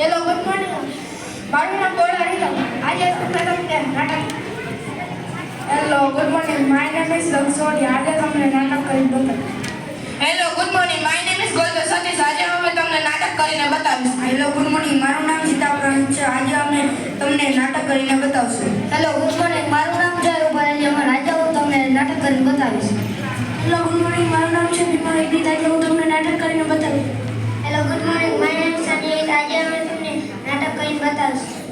Hello good morning મારું નામ ગોળા રીતમ આજે તમને તમને નાટક hello good morning my name is લંગસોડી આજે તમને નાટક કરી બતાવીશ. Hello good morning my name is ગોલતો Satish આજે અમે તમને નાટક કરીને બતાવીશું. હેલો ગુડ મોર્નિંગ મારું નામ સીતાપ્રાણ છે. આજે અમે તમને નાટક કરીને બતાવશું. હેલો ગુડ મોર્નિંગ મારું નામ જય રૂપાલી અમાર આજે હું તમને નાટક કરીને બતાવીશ. હેલો ગુડ મોર્નિંગ મારું નામ છે એકદીત આજે હું તમને નાટક કરીને કરીને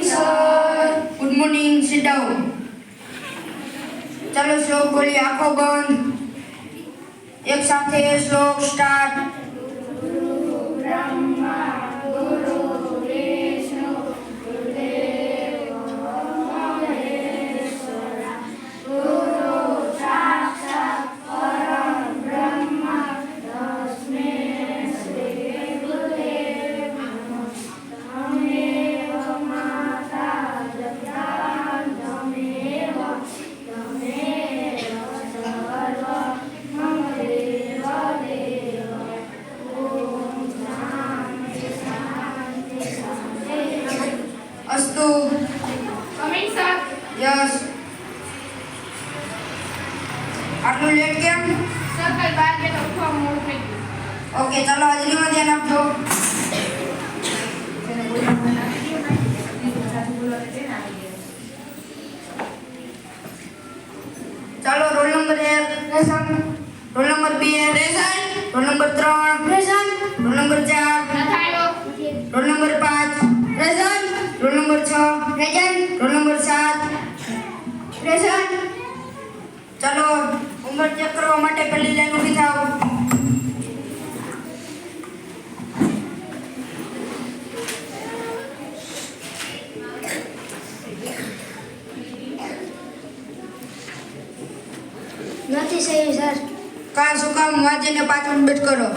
બતાવીશું ગુડ મોર્નિંગ સિટ ડાઉન ચાલો શ્લોક બોલી આંખો બંધ એક સાથે શ્લોક start અસ્તુ કમિંગ સર યસ આટલું લેટ કેમ સર કાલ બાર બે તો ઉઠવા મોડું થઈ ગયું ઓકે ચાલો હાજરીમાં ધ્યાન આપજો ચાલો રોલ નંબર એક રોલ નંબર બે પ્રેઝન્ટ રોલ નંબર ત્રણ રોલ નંબર ચાર નથાયો રોલ નંબર ચાલો ઉંમર ચેક કરવા માટે પહેલી લાઈન ઊભી થાઓ. નથી સહી સર. કા શું કામ? વાંચીને પાંચ મિનિટ કરો.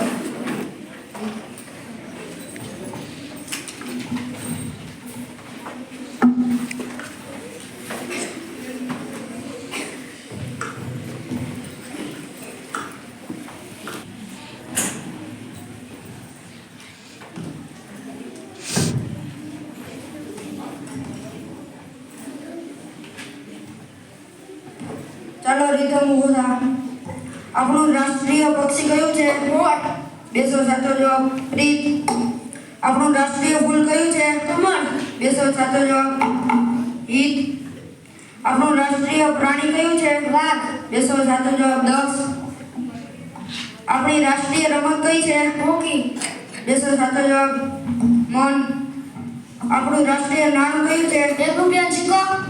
ચાલો રીધમ ઊભું આપણું રાષ્ટ્રીય પક્ષી કયું છે? વોટ બેસો સાચો જવાબ પ્રીત આપણું રાષ્ટ્રીય ફૂલ કયું છે? કમળ બેસો સાચો જવાબ હિત. આપણું રાષ્ટ્રીય પ્રાણી કયું છે? વાઘ બેસો સાચો જવાબ દસ. આપણી રાષ્ટ્રીય રમત કઈ છે? હોકી. બેસો સાચો જવાબ મન. આપણું રાષ્ટ્રીય નામ કયું છે?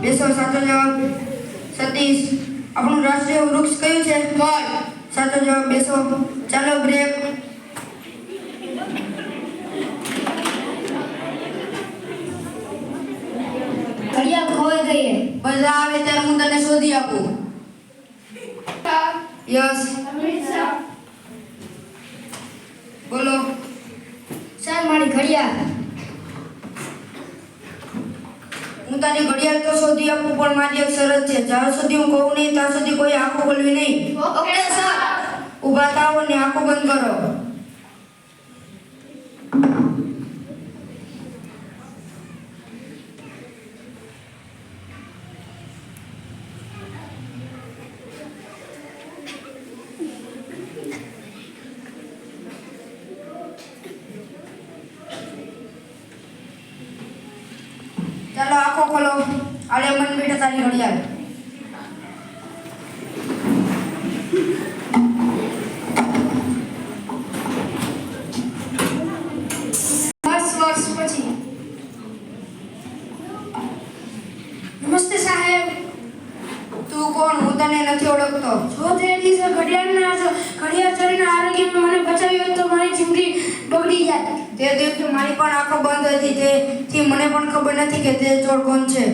બેસો સાચો જવાબ સતીશ. આપણું રાષ્ટ્રીય વૃક્ષ કયું છે? ફળ. સાચો જવાબ બેસો. ચાલો બ્રેક ઘડિયાળ ખોવાઈ ગઈ બધા આવે ત્યારે હું તને શોધી આપું. યસ બોલો સર મારી ઘડિયાળ હું તારી ઘડિયાળ તો શોધી આપું પણ મારી એક શરત છે. જ્યાં સુધી હું કહું નહીં ત્યાં સુધી કોઈ આંખો ખોલવી નહીં. ઓકે સર ઊભા થાઓ ને આંખો બંધ કરો. ચાલો આંખો ખોલો આલે મન બેટા તારી ઘડિયાળ તું કોણ? હું તને નથી ઓળખતો. જો તે દિવસે ઘડિયાળના ઘડિયાળ ચોરીના આરોગ્યમાં મને બચાવ્યો તો મારી જિંદગી બગડી જાય. તે દિવસે મારી પણ આંખો બંધ હતી. તેથી મને પણ ખબર નથી કે તે ચોર કોણ છે.